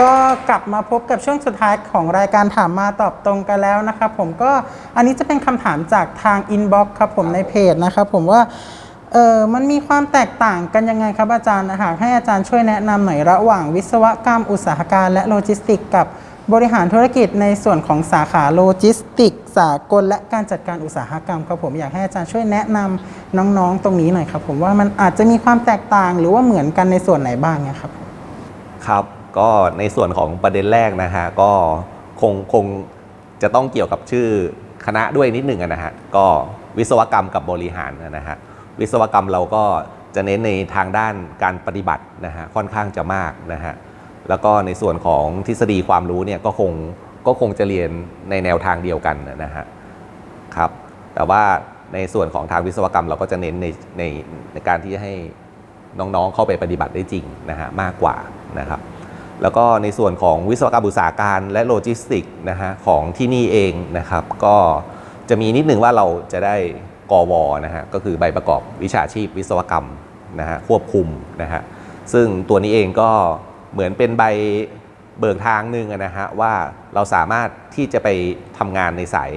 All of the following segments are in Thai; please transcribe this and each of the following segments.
ก็กลับมาพบกับช่วงสุดท้ายของรายการถามมาตอบตรงกันแล้วนะครับผมก็อันนี้จะเป็นคำถามจากทางอินบ็อกซ์ครับผมในเพจนะครับผมว่าเออมันมีความแตกต่างกันยังไงครับอาจารย์หากให้อาจารย์ช่วยแนะนำหน่อยระหว่างวิศวกรรมอุตสาหการและโลจิสติก กับบริหารธุรกิจในส่วนของสาขาโลจิสติกส์สากลและการจัดการอุตสาหกรรมครับผมอยากให้อาจารย์ช่วยแนะนำน้องๆตรงนี้หน่อยครับผมว่ามันอาจจะมีความแตกต่างหรือว่าเหมือนกันในส่วนไหนบ้างเนี่ยครับครับ ก็ในส่วนของประเด็นแรกนะฮะก็คงคงจะต้องเกี่ยวกับชื่อคณะด้วยนิดหนึ่งนะฮะก็วิศวกรรมกับบริหารนะฮะวิศวกรรมเราก็จะเน้นในทางด้านการปฏิบัตินะฮะค่อนข้างจะมากนะฮะแล้วก็ในส่วนของทฤษฎีความรู้เนี่ยก็คงก็คงจะเรียนในแนวทางเดียวกันนะฮะครับแต่ว่าในส่วนของทางวิศวกรรมเราก็จะเน้นในในในการที่จะให้น้องๆเข้าไปปฏิบัติได้จริงนะฮะมากกว่านะครับ แล้วก็ในส่วนของวิศวกรรมอุตสาหการและโลจิสติกนะฮะของที่นี่เองนะครับ ก็จะมีนิดหนึ่งว่าเราจะได้กวนะฮะก็คือใบประกอบวิชาชีพวิศวกรรมนะฮะควบคุมนะฮะซึ่งตัวนี้เองก็เหมือนเป็นใบเบิกทางหนึ่งนะฮะว่าเราสามารถที่จะไปทำงานในสาย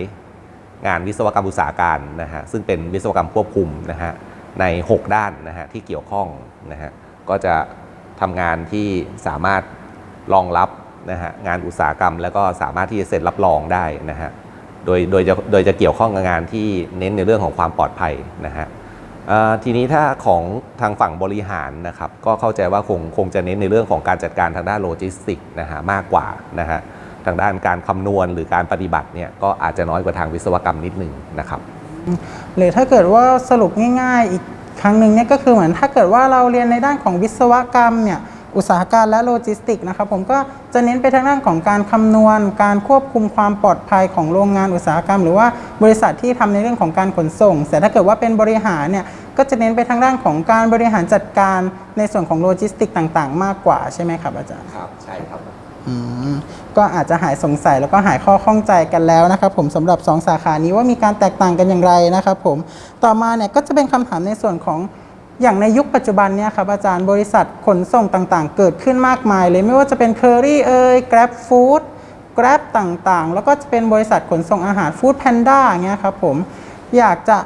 งานวิศวกรรมอุตสาหการนะฮะซึ่งเป็นวิศวกรรมควบคุมนะฮะใน 6 ด้านนะฮะที่เกี่ยวข้องนะฮะก็จะทำงานที่สามารถ รองรับนะฮะงานอุตสาหกรรม แล้วก็สามารถที่จะเซ็นรับรองได้นะฮะโดยโดยจะโดยจะเกี่ยวข้องกับงานที่เน้นในเรื่องของความปลอดภัยนะฮะทีนี้ถ้าของทางฝั่งบริหารนะครับก็เข้าใจว่าคงคงจะเน้นในเรื่องของการจัดการทางด้านโลจิสติกนะฮะมากกว่านะฮะทางด้านการคำนวณหรือการปฏิบัติเนี่ยก็อาจจะน้อยกว่าทางวิศวกรรมนิดหนึ่งนะครับหรือถ้าเกิดว่าสรุปง่ายๆอีกครั้งหนึ่งเนี่ยก็คือเหมือนถ้าเกิดว่าเราเรียนในด้านของวิศวกรรมเนี่ย อุตสาหการและโลจิสติกส์นะครับผมก็จะเน้นไปทางด้านของการคำนวณ การควบคุมความปลอดภัยของโรงงานอุตสาหกรรม หรือว่าบริษัทที่ทำในเรื่องของการขนส่ง แต่ถ้าเกิดว่าเป็นบริหารเนี่ยก็จะเน้นไปทางด้านของการบริหารจัดการในส่วนของโลจิสติกส์ต่างๆ มากกว่าใช่ไหมครับอาจารย์ครับใช่ครับอืมก็อาจจะหายสงสัยแล้วก็หายข้อข้องใจกันแล้วนะครับผมสำหรับ 2 สาขานี้ว่ามีการแตกต่างกันอย่างไรนะครับผมต่อมาเนี่ยก็จะเป็นคำถามในส่วนของ อย่างในยุคปัจจุบันเนี่ยครับอาจารย์บริษัทขนส่งต่างๆ เกิดขึ้นมากมายเลยไม่ว่าจะเป็นเคอรี่เอ่ย Grab Food Grab ต่างๆ แล้วก็จะเป็นบริษัทขนส่งอาหาร Food Panda อย่าเงี้ยครับผมอยากจะ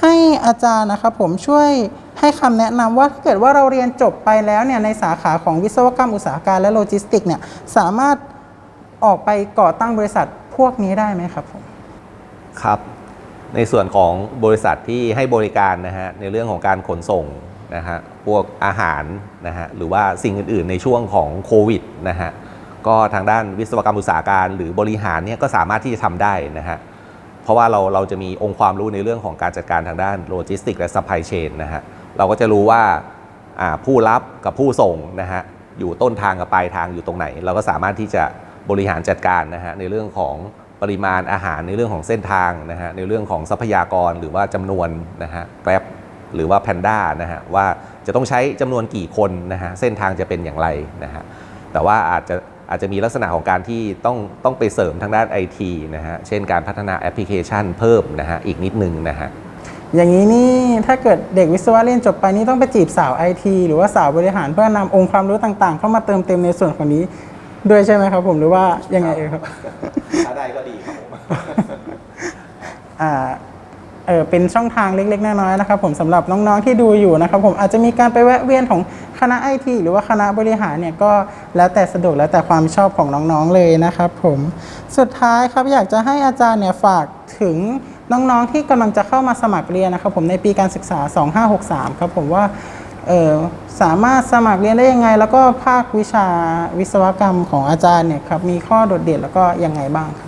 ให้อาจารย์นะครับผมช่วยให้คำแนะนำว่าถ้าเกิดว่าเราเรียนจบไปแล้วเนี่ยในสาขาของวิศวกรรมอุตสาหการและโลจิสติกเนี่ยสามารถออกไปก่อตั้งบริษัทพวกนี้ได้ไหมครับผมครับ ในส่วนของบริษัทที่ให้บริการนะฮะในเรื่องของการขนส่งนะฮะพวกอาหารนะฮะหรือว่าสิ่งอื่นๆ ในช่วงของโควิดนะฮะก็ทางด้านวิศวกรรมอุตสาหการ หรือบริหารเนี่ยก็สามารถที่จะทำได้นะฮะเพราะว่าเราเราจะมีองค์ความรู้ในเรื่องของการจัดการทางด้านโลจิสติกและซัพพลายเชนนะฮะเราก็จะรู้ว่าอ่าผู้รับกับผู้ส่งนะฮะอยู่ต้นทางกับปลายทางอยู่ตรงไหน เราก็สามารถที่จะบริหารจัดการนะฮะในเรื่องของ ปริมาณอาหารในเรื่องของเส้นทางนะฮะในเรื่องของทรัพยากรหรือว่าจำนวนนะฮะแกร็บหรือว่าแพนด้านะฮะว่าจะต้องใช้จำนวนกี่คนนะฮะเส้นทางจะเป็นอย่างไรนะฮะแต่ว่าอาจจะอาจจะมีลักษณะของการที่ต้องต้องไปเสริมทางด้านไอทีนะฮะเช่นการพัฒนาแอปพลิเคชันเพิ่มนะฮะอีกนิดนึงนะฮะอย่างนี้นี่ถ้าเกิดเด็กวิศวะเรียนจบไปนี่ต้องไปจีบสาวไอทีหรือว่าสาวบริหารเพื่อนำองค์ความรู้ต่างๆ เข้ามาเติมเต็มในส่วนของนี้ด้วยใช่ไหมครับผมหรือว่ายังไงเอ่ยครับ อ่าเออเป็นช่องทางเล็กๆ น้อยๆนะครับผมสำหรับน้องๆที่ดูอยู่นะครับผมอาจจะมีการไปแวะเวียนของคณะไอทีหรือว่าคณะบริหารเนี่ยก็แล้วแต่สะดวกแล้วแต่ความชอบของน้องๆเลยนะครับผมสุดท้ายครับอยากจะให้อาจารย์เนี่ยฝากถึงน้องๆที่กำลังจะเข้ามาสมัครเรียนนะครับผมในปีการศึกษา 2563 ครับผมว่าเออสามารถสมัครเรียนได้ยังไง แล้วก็ภาควิชาวิศวกรรมของอาจารย์เนี่ยครับมีข้อโดดเด่นแล้วก็ยังไงบ้างครับ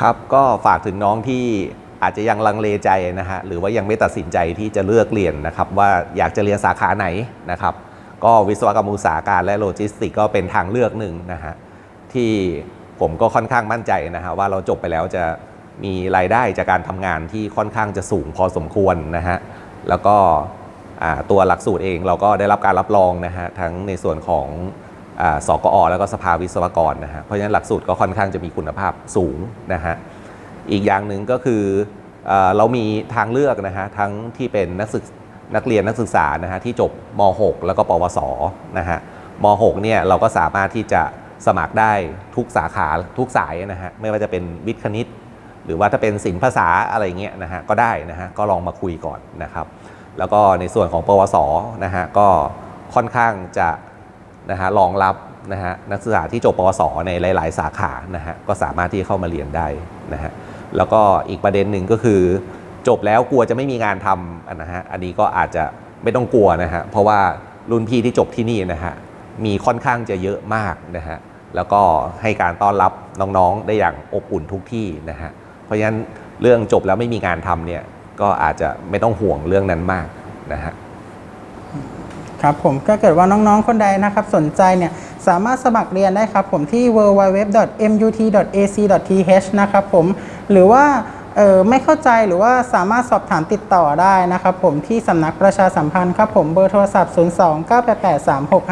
ครับก็ฝากถึงน้องที่อาจจะยังลังเลใจนะฮะหรือว่ายังไม่ตัดสินใจที่จะเลือกเรียนนะครับ ว่าอยากจะเรียนสาขาไหนนะครับ ก็วิศวกรรมอุตสาหการและโลจิสติกก็เป็นทางเลือกหนึ่งนะฮะที่ผมก็ค่อนข้างมั่นใจนะฮะว่าเราจบไปแล้วจะมีรายได้จากการทำงานที่ค่อนข้างจะสูงพอสมควรนะฮะแล้วก็ตัวหลักสูตรเองเราก็ได้รับการรับรองนะฮะทั้งในส่วนของ สกอ แล้วก็สภาวิศวกรนะฮะ เพราะฉะนั้นหลักสูตรก็ค่อนข้างจะมีคุณภาพสูงนะฮะ อีกอย่างหนึ่งก็คือเอเรามีทางเลือกนะฮะทั้งที่เป็นนักศึกนักเรียนนักศึกษานะฮะที่จบม .6 แล้วก็ปวสนะฮะมม .6 เนี่ยเราก็สามารถที่จะสมัครได้ทุกสาขาทุกสายนะฮะไม่ว่าจะเป็นวิทย์คณิต หรือว่าถ้าเป็นศิลปภาษาอะไรเงี้ยนะฮะก็ได้นะฮะก็ลองมาคุยก่อนนะครับ แล้วก็ในส่วนของปวสนะฮะก็ค่อนข้างจะ นะฮะรองรับนะฮะนักศึกษาที่จบปวสในหลาย ๆ สาขานะฮะก็สามารถที่จะเข้ามาเรียนได้นะฮะแล้วก็อีกประเด็นหนึ่งก็คือจบแล้วกลัวจะไม่มีงานทำนะฮะอันนี้ก็อาจจะไม่ต้องกลัวนะฮะเพราะว่ารุ่นพี่ที่จบที่นี่นะฮะมีค่อนข้างจะเยอะมากนะฮะแล้วก็ให้การต้อนรับน้องๆได้อย่างอบอุ่นทุกที่นะฮะเพราะฉะนั้นเรื่องจบแล้วไม่มีงานทำเนี่ยก็อาจจะไม่ต้องห่วงเรื่องนั้นมากนะฮะ ครับผมก็เกิดว่าน้องๆ คนใดนะครับ สนใจเนี่ยสามารถสมัครเรียนได้ครับผมที่ www.mut.ac.th นะครับผมหรือว่าเออไม่เข้าใจหรือว่าสามารถสอบถามติดต่อได้นะครับผมที่สำนักประชาสัมพันธ์ครับผมเบอร์โทรศัพท์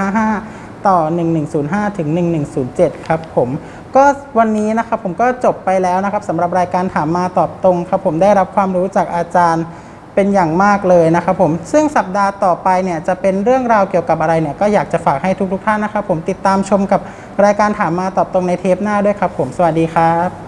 02-988-3655 ต่อ 1105 ถึง 1107 ครับผมก็วันนี้นะครับผมก็จบไปแล้วนะครับสำหรับรายการถามมาตอบตรงครับผมได้รับความรู้จากอาจารย์ เป็นอย่างมากเลยนะครับผมซึ่งสัปดาห์ต่อไปเนี่ยจะเป็นเรื่องราวเกี่ยวกับอะไรเนี่ยก็อยากจะฝากให้ทุกๆท่านนะครับผมติดตามชมกับรายการถามมาตอบตรงในเทปหน้าด้วยครับผมสวัสดีครับ